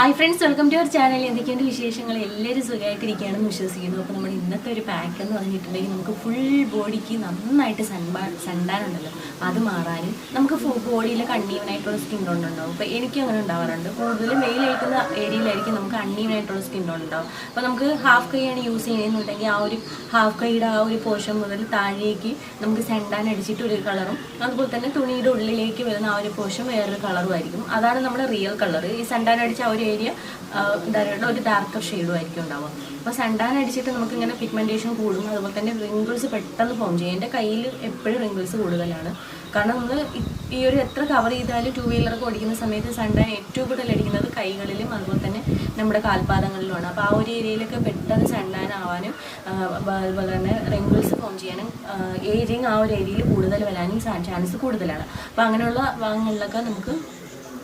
Hi friends welcome to our channel എന്തൊക്കെയുണ്ട് വിശേഷങ്ങൾ? എല്ലാവരും സുഖമായിട്ടിരിക്കുകയാണെന്ന് വിശ്വസിക്കുന്നു. അപ്പോൾ നമ്മൾ ഇന്നത്തെ ഒരു പാക്ക് എന്ന് പറഞ്ഞിട്ടുണ്ടെങ്കിൽ നമുക്ക് ഫുൾ ബോഡിക്ക് നന്നായിട്ട് സൺബാ സൺടാൻ അത് മാറാനും നമുക്ക് ബോഡിയിൽ കണ്ണീവനായിട്ടുള്ള സ്കിൻ ടോൺ ഉണ്ടാവും അപ്പോൾ എനിക്കും അങ്ങനെ ഉണ്ടാവാറുണ്ട്. കൂടുതലും വെയിലായിരിക്കുന്ന ഏരിയയിലായിരിക്കും നമുക്ക് അണ്ണീവനായിട്ടുള്ള സ്കിൻ ടോൺ ഉണ്ടാവും അപ്പോൾ നമുക്ക് ഹാഫ് കൈയാണ് യൂസ് ചെയ്യുന്നുണ്ടെങ്കിൽ ആ ഒരു ഹാഫ് കൈയുടെ ആ ഒരു പോർഷൻ മുതൽ താഴേക്ക് നമുക്ക് സെൻഡാൻ അടിച്ചിട്ട് ഒരു കളറും അതുപോലെ തന്നെ തുണിയുടെ ഉള്ളിലേക്ക് വരുന്ന ആ ഒരു പോർഷൻ വേറൊരു കളറും ആയിരിക്കും. അതാണ് നമ്മുടെ റിയൽ കളർ ഈ സെൻഡാൻ അടിച്ച ആ ഒരു ഏരിയ എന്താ ഒരു ഡാർക്കർ ഷെയ്ഡും ആയിരിക്കും ഉണ്ടാവുക. അപ്പോൾ സണ്ടാൻ അടിച്ചിട്ട് നമുക്ക് ഇങ്ങനെ പിഗ്മെന്റേഷൻ കൂടും. അതുപോലെ തന്നെ റിങ്കിൾസ് പെട്ടെന്ന് ഫോം ചെയ്യും. എന്റെ കയ്യിൽ എപ്പോഴും റിങ്കിൾസ് കൂടുതലാണ്. കാരണം നമ്മൾ ഈ ഒരു എത്ര കവർ ചെയ്താലും ടൂ വീലറൊക്കെ ഓടിക്കുന്ന സമയത്ത് സണ്ടാൻ ഏറ്റവും കൂടുതൽ അടിക്കുന്നത് കൈകളിലും അതുപോലെ തന്നെ നമ്മുടെ കാൽപാദങ്ങളിലുമാണ്. അപ്പോൾ ആ ഒരു ഏരിയയിലൊക്കെ പെട്ടെന്ന് ആ, അതുപോലെ തന്നെ റിങ്കിൾസ് ഫോം ചെയ്യാനും ഏരിയയും ആ ഒരു ഏരിയയിൽ കൂടുതൽ വരാനും ചാൻസ് കൂടുതലാണ്. അപ്പോൾ അങ്ങനെയുള്ള ഭാഗങ്ങളിലൊക്കെ നമുക്ക്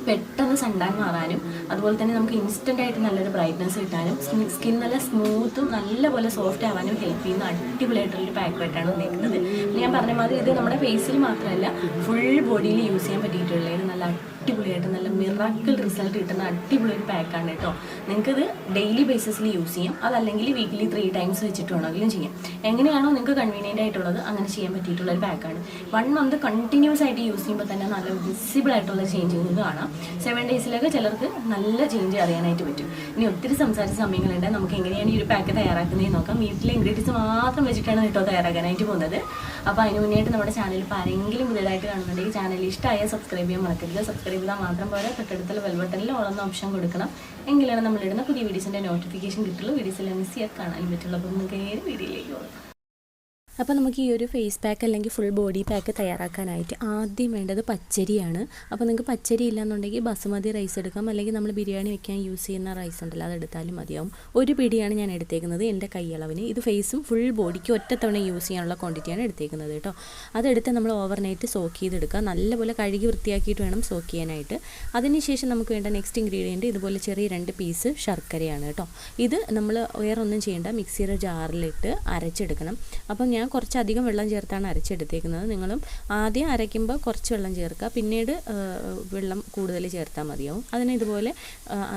പെട്ടെന്ന് സൺടാൻ മാറാനും അതുപോലെ തന്നെ നമുക്ക് ഇൻസ്റ്റന്റ് ആയിട്ട് നല്ലൊരു ബ്രൈറ്റ്നസ് കിട്ടാനും സ്കിൻ നല്ല സ്മൂത്തും നല്ലപോലെ സോഫ്റ്റ് ആവാനും ഹെൽപ്പ് ചെയ്യുന്ന അടിപൊളിയായിട്ടുള്ളൊരു പാക്കുമായിട്ടാണ് വന്നിരിക്കുന്നത്. ഞാൻ പറഞ്ഞ മാതിരി ഇത് നമ്മുടെ ഫേസിൽ മാത്രമല്ല ഫുൾ ബോഡിയിൽ യൂസ് ചെയ്യാൻ പറ്റിയിട്ടുള്ള ഒരു നല്ല അടിപൊളിയായിട്ട് നല്ല മിറാക്കിൾ റിസൾട്ട് കിട്ടുന്ന അടിപൊളി ഒരു പാക്കാണ് കേട്ടോ. നിങ്ങൾക്കിത് ഡെയിലി ബേസിസിൽ യൂസ് ചെയ്യാം. അതല്ലെങ്കിൽ വീക്കിലി ത്രീ ടൈംസ് വെച്ചിട്ട് വേണമെങ്കിലും ചെയ്യാം. എങ്ങനെയാണോ നിങ്ങൾക്ക് കൺവീനിയന്റ് ആയിട്ടുള്ളത് അങ്ങനെ ചെയ്യാൻ പറ്റിയിട്ടുള്ള ഒരു പാക്കാണ് വൺ മന്ത് കണ്ടിന്യൂസ് ആയിട്ട് യൂസ് ചെയ്യുമ്പോൾ തന്നെ നല്ല വിസിബിൾ ആയിട്ടുള്ള ചേഞ്ച് നിങ്ങൾക്ക് കാണാം. സെവൻ ഡേയ്സിലൊക്കെ ചിലർക്ക് നല്ല ചേഞ്ച് അറിയാനായിട്ട് പറ്റും. ഇനി ഒത്തിരി സംസാരിച്ച സമയങ്ങളുണ്ട്. നമുക്ക് എങ്ങനെയാണ് ഈ ഒരു പാക്ക് തയ്യാറാക്കുന്നത് നോക്കാം. വീട്ടിലെ ഇൻഗ്രീഡിയൻസ് മാത്രം വെച്ചിട്ടാണ് കേട്ടോ തയ്യാറാക്കാനായിട്ട് പോകുന്നത്. അപ്പോൾ അതിന് മുന്നേയായിട്ട് നമ്മുടെ ചാനൽ ഇപ്പോൾ ആരെങ്കിലും പുതിയതായിട്ട് കാണുന്നുണ്ടെങ്കിൽ ചാനൽ ഇഷ്ടമായ സബ്സ്ക്രൈബ് ചെയ്യാൻ മറക്കരുത്. സബ്സ്ക്രൈബ് ചെയ്താൽ മാത്രം പോരാ. തൊട്ടടുത്തുള്ള വെൽബട്ടനിൽ ഓളെന്ന ഓപ്ഷൻ കൊടുക്കണം. എങ്കിലാണ് നമ്മളിടുന്ന പുതിയ വീഡിയോസിന്റെ നോട്ടിഫിക്കേഷൻ കിട്ടുള്ളൂ. വീഡിയോസിൽ മിസ് ചെയ്യാൻ കാണാൻ പറ്റുള്ളൂ. അപ്പോൾ നമുക്ക് ഏത് വീഡിയോയിലേക്ക് പോകാം? അപ്പോൾ നമുക്ക് ഈ ഒരു ഫേസ് പാക്ക് അല്ലെങ്കിൽ ഫുൾ ബോഡി പാക്ക് തയ്യാറാക്കാനായിട്ട് ആദ്യം വേണ്ടത് പച്ചരിയാണ്. അപ്പോൾ നിങ്ങൾക്ക് പച്ചരി ഇല്ലാന്നുണ്ടെങ്കിൽ ബസുമതി റൈസ് എടുക്കാം. അല്ലെങ്കിൽ നമ്മൾ ബിരിയാണി വെക്കാൻ യൂസ് ചെയ്യുന്ന റൈസ് ഉണ്ടല്ലോ അതെടുത്താലും മതിയാവും. ഒരു പിടിയാണ് ഞാൻ എടുത്തേക്കുന്നത് എന്റെ കൈയളവിന്. ഇത് ഫേസും ഫുൾ ബോഡിക്ക് ഒറ്റത്തവണ യൂസ് ചെയ്യാനുള്ള ക്വാണ്ടിറ്റിയാണ് എടുത്തേക്കുന്നത് കേട്ടോ. അതെടുത്ത് നമ്മൾ ഓവർനൈറ്റ് സോക്ക് ചെയ്തെടുക്കുക. നല്ലപോലെ കഴുകി വൃത്തിയാക്കിയിട്ട് വേണം സോക്ക് ചെയ്യാനായിട്ട്. അതിനുശേഷം നമുക്ക് വേണ്ട നെക്സ്റ്റ് ഇൻഗ്രീഡിയന്റ് ഇതുപോലെ ചെറിയ രണ്ട് പീസ് ശർക്കരയാണ് കേട്ടോ. ഇത് നമ്മൾ വേറൊന്നും ചെയ്യേണ്ട മിക്സിയുടെ ജാറിലിട്ട് അരച്ചെടുക്കണം. അപ്പം ഞാൻ കുറച്ചധികം വെള്ളം ചേർത്താണ് അരച്ചെടുത്തേക്കുന്നത്. നിങ്ങളും ആദ്യം അരയ്ക്കുമ്പോൾ കുറച്ച് വെള്ളം ചേർക്കുക. പിന്നീട് വെള്ളം കൂടുതൽ ചേർത്താൽ മതിയാവും. അതിനെ ഇതുപോലെ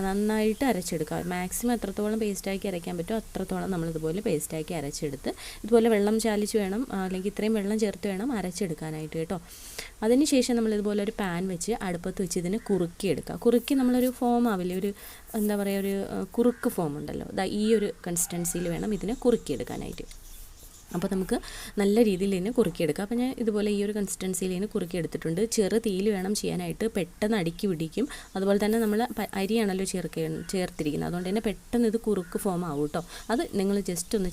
നന്നായിട്ട് അരച്ചെടുക്കുക. മാക്സിമം എത്രത്തോളം പേസ്റ്റാക്കി അരയ്ക്കാൻ പറ്റുമോ അത്രത്തോളം നമ്മൾ ഇതുപോലെ പേസ്റ്റാക്കി അരച്ചെടുത്ത് ഇതുപോലെ വെള്ളം ചാലിച്ച് വേണം അല്ലെങ്കിൽ ഇത്രയും വെള്ളം ചേർത്ത് വേണം അരച്ചെടുക്കാനായിട്ട് കേട്ടോ. അതിനുശേഷം നമ്മൾ ഇതുപോലെ ഒരു പാൻ വെച്ച് അടുപ്പത്ത് വെച്ച് ഇതിനെ കുറുക്കിയെടുക്കുക. കുറുക്കി നമ്മളൊരു ഫോം ആവില്ലേ? ഒരു എന്താ പറയുക ഒരു കുറുക്ക് ഫോം ഉണ്ടല്ലോ. ഈ ഒരു കൺസിസ്റ്റൻസിയിൽ വേണം ഇതിനെ കുറുക്കിയെടുക്കാനായിട്ട്. അപ്പോൾ നമുക്ക് നല്ല രീതിയിൽ ഇതിനെ കുറുക്കിയെടുക്കാം. അപ്പോൾ ഞാൻ ഇതുപോലെ ഈ ഒരു കൺസിസ്റ്റൻസിയിൽ ഇതിനെ കുറുക്കിയെടുത്തിട്ടുണ്ട്. ചെറു തീയിൽ വേണം ചെയ്യാനായിട്ട് പെട്ടെന്ന് അടുക്കി പിടിക്കും. അതുപോലെ തന്നെ നമ്മൾ അരിയാണല്ലോ ചേർക്ക ചേർത്തിരിക്കുന്നത്. അതുകൊണ്ട് തന്നെ പെട്ടെന്ന് ഇത് കുറുക്ക് ഫോം ആവും കേട്ടോ. അത് നിങ്ങൾ ജസ്റ്റ് ഒന്ന്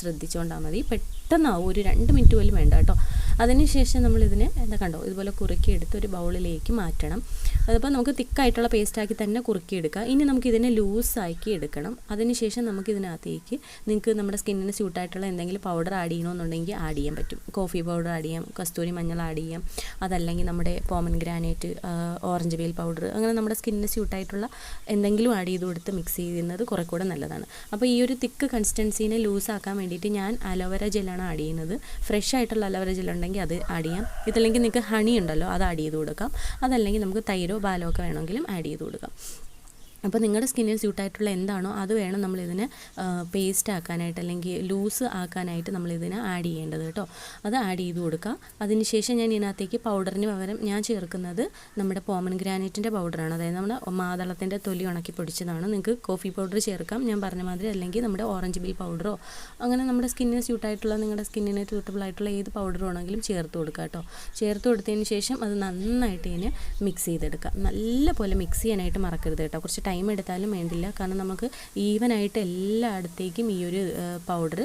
ശ്രദ്ധിച്ചുകൊണ്ടാൽ മതി. പെട്ടെന്നാവും. ഒരു രണ്ട് മിനിറ്റ് പോലും വേണ്ട കേട്ടോ. അതിനുശേഷം നമ്മളിതിനെ എന്താ കണ്ടോ? ഇതുപോലെ കുറുക്കിയെടുത്ത് ഒരു ബൗളിലേക്ക് മാറ്റണം. അതിപ്പോൾ നമുക്ക് തിക്കായിട്ടുള്ള പേസ്റ്റാക്കി തന്നെ കുറുക്കിയെടുക്കുക ഇനി നമുക്ക് ഇതിനെ ലൂസാക്കി എടുക്കണം. അതിനുശേഷം നമുക്ക് ഇതിനകത്തേക്ക് നിങ്ങൾക്ക് നമ്മുടെ സ്കിന്നിന് സ്യൂട്ടായിട്ടുള്ള എന്തെങ്കിലും പൗഡർ ആഡ് ചെയ്യണമെന്നുണ്ടെങ്കിൽ ആഡ് ചെയ്യാൻ പറ്റും. കോഫി പൗഡർ ആഡ് ചെയ്യാം കസ്തൂരി മഞ്ഞൾ ആഡ് ചെയ്യാം. അതല്ലെങ്കിൽ നമ്മുടെ പോമൻ ഗ്രാനേറ്റ് ഓറഞ്ച് വെയിൽ പൗഡർ അങ്ങനെ നമ്മുടെ സ്കിന്നിന് സ്യൂട്ടായിട്ടുള്ള എന്തെങ്കിലും ആഡ് ചെയ്ത് കൊടുത്ത് മിക്സ് ചെയ്യുന്നത് കുറേക്കൂടെ കൂടെ നല്ലതാണ്. അപ്പോൾ ഈ ഒരു തിക്ക് കൺസിസ്റ്റൻസീനെ ലൂസാക്കാൻ വേണ്ടിയിട്ട് ഞാൻ അലോവേര ജെല്ലാണ് ആഡ് ചെയ്യുന്നത്. ഫ്രഷ് ആയിട്ടുള്ള അലവര ജെൽ ഉണ്ടെങ്കിൽ അത് ആഡ് ചെയ്യാം. ഇതല്ലെങ്കിൽ നിങ്ങൾക്ക് ഹണി ഉണ്ടല്ലോ അത് ആഡ് ചെയ്ത് കൊടുക്കാം. അതല്ലെങ്കിൽ നമുക്ക് തൈരോ പാലോ ഒക്കെ വേണമെങ്കിലും ആഡ് ചെയ്ത് കൊടുക്കാം. അപ്പോൾ നിങ്ങളുടെ സ്കിന്നിന് സ്യൂട്ടായിട്ടുള്ള എന്താണോ അത് വേണം നമ്മളിതിന് പേസ്റ്റ് ആക്കാനായിട്ട് അല്ലെങ്കിൽ ലൂസ് ആക്കാനായിട്ട് നമ്മളിതിന് ആഡ് ചെയ്യേണ്ടത് കേട്ടോ. അത് ആഡ് ചെയ്ത് കൊടുക്കുക അതിനുശേഷം ഞാൻ ഇതിനകത്തേക്ക് പൗഡറിന് പകരം ഞാൻ ചേർക്കുന്നത് നമ്മുടെ പോമൻ ഗ്രാനൈറ്റിന്റെ പൗഡറാണ്. അതായത് നമ്മുടെ മാതളത്തിന്റെ തൊലി ഉണക്കി പൊടിച്ചതാണ്. നിങ്ങൾക്ക് കോഫി പൗഡർ ചേർക്കാം. ഞാൻ പറഞ്ഞ മാതിരി അല്ലെങ്കിൽ നമ്മുടെ ഓറഞ്ച് ബിൽ പൗഡറോ അങ്ങനെ നമ്മുടെ സ്കിന്നിന് സ്യൂട്ടായിട്ടുള്ള നിങ്ങളുടെ സ്കിന്നിന് സ്യൂട്ടബിൾ ആയിട്ടുള്ള ഏത് പൗഡർ വേണമെങ്കിലും ചേർത്ത് കൊടുക്കുക കേട്ടോ. ചേർത്ത് കൊടുത്തതിന് ശേഷം അത് നന്നായിട്ട് ഇതിനെ മിക്സ് ചെയ്തെടുക്കുക നല്ല പോലെ മിക്സ് ചെയ്യാനായിട്ട് മറക്കരുത് കേട്ടോ. കുറച്ച് ടൈം എടുത്താലും വേണ്ടില്ല. കാരണം നമുക്ക് ഈവനായിട്ട് എല്ലായിടത്തേക്കും ഈ ഒരു പൗഡർ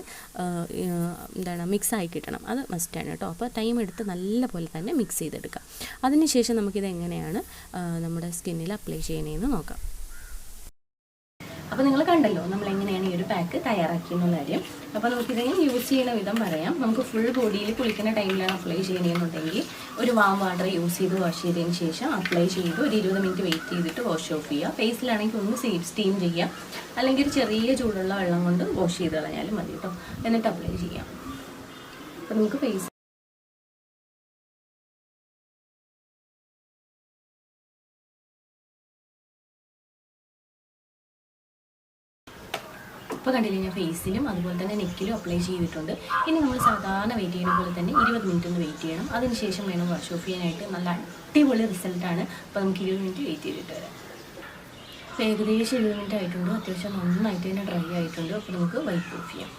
എന്താണ് മിക്സ് ആയി കിട്ടണം. അത് മസ്റ്റാണ് കേട്ടോ. അപ്പോൾ ടൈം എടുത്ത് നല്ല പോലെ തന്നെ മിക്സ് ചെയ്തെടുക്കാം. അതിനുശേഷം നമുക്കിത് എങ്ങനെയാണ് നമ്മുടെ സ്കിന്നിൽ അപ്ലൈ ചെയ്യണേന്ന് നോക്കാം. അപ്പോൾ നിങ്ങൾ കണ്ടല്ലോ നമ്മൾ ഒരു പാക്ക് തയ്യാറാക്കിയെന്നുള്ള കാര്യം. അപ്പോൾ നമുക്കിതിനെ യൂസ് ചെയ്യുന്ന വിധം പറയാം. നമുക്ക് ഫുൾ ബോഡിയിൽ കുളിക്കുന്ന ടൈമിലാണ് അപ്ലൈ ചെയ്യണമെന്നുണ്ടെങ്കിൽ ഒരു വാം വാട്ടർ യൂസ് ചെയ്ത് വാഷ് ചെയ്തതിന് ശേഷം അപ്ലൈ ചെയ്ത് ഒരു ഇരുപത് മിനിറ്റ് വെയിറ്റ് ചെയ്തിട്ട് വാഷ് ഓഫ് ചെയ്യുക. ഫേസിലാണെങ്കിൽ ഒന്ന് സേഫ് സ്റ്റീം ചെയ്യുക. അല്ലെങ്കിൽ ഒരു ചെറിയ ചൂടുള്ള വെള്ളം കൊണ്ട് വാഷ് ചെയ്ത് കളഞ്ഞാലും മതി കേട്ടോ എന്നിട്ട് അപ്ലൈ ചെയ്യാം. അപ്പോൾ നമുക്ക് ഫേസ് അപ്പോൾ കണ്ടില്ലേ ഞാൻ ഫേസിലും അതുപോലെ തന്നെ നെക്കിലും അപ്ലൈ ചെയ്തിട്ടുണ്ട്. ഇനി നമ്മൾ സാധാരണ വെയിറ്റ് ചെയ്യുന്ന പോലെ തന്നെ ഇരുപത് മിനിറ്റ് ഒന്ന് വെയിറ്റ് ചെയ്യണം. അതിനുശേഷം വേണം വാഷ് ഓഫ് ചെയ്യാനായിട്ട് നല്ല അടിപൊളി റിസൾട്ടാണ് അപ്പോൾ നമുക്ക് ഇരുപത് മിനിറ്റ് വെയിറ്റ് ചെയ്തിട്ട് വരാം. ഏകദേശം ഇരുപത് മിനിറ്റ് ആയിട്ടുണ്ട്. അത്യാവശ്യം നന്നായിട്ട് തന്നെ ഡ്രൈ ആയിട്ടുണ്ട്. അപ്പോൾ നമുക്ക് വൈപ്പ് ഓഫ് ചെയ്യാം.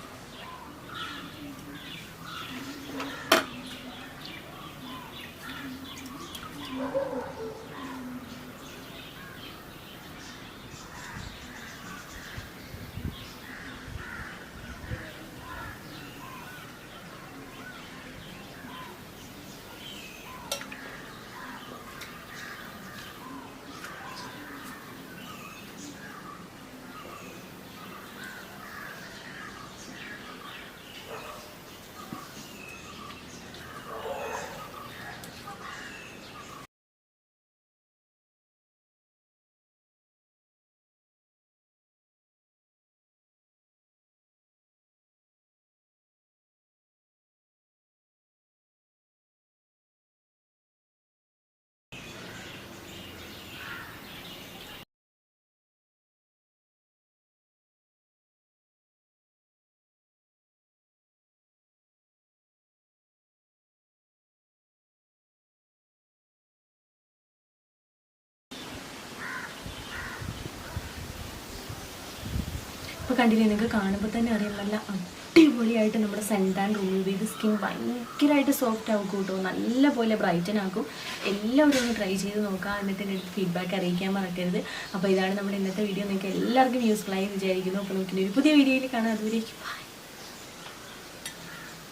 ഇപ്പോൾ കണ്ടില്ലേ നിങ്ങൾക്ക് കാണുമ്പോൾ തന്നെ അറിയാം നല്ല അടിപൊളിയായിട്ട് നമ്മുടെ സെന്റാൻ റൂൾ ചെയ്ത് സ്കിൻ ഭയങ്കരമായിട്ട് സോഫ്റ്റ് ആകും കേട്ടോ. നല്ല പോലെ ബ്രൈറ്റൻ ആക്കും. എല്ലാവരും ഒന്ന് ട്രൈ ചെയ്ത് നോക്കുക എന്നിട്ട് എന്റെ ഫീഡ്ബാക്ക് അറിയിക്കാൻ മറക്കരുത്. അപ്പോൾ ഇതാണ് നമ്മുടെ ഇന്നത്തെ വീഡിയോ നിങ്ങൾക്ക് എല്ലാവർക്കും യൂസ്ഫുൾ ആയി വിചാരിക്കുന്നു. അപ്പോൾ നമുക്ക് ഒരു പുതിയ വീഡിയോയിൽ കാണാം. അതുവരെ ബൈ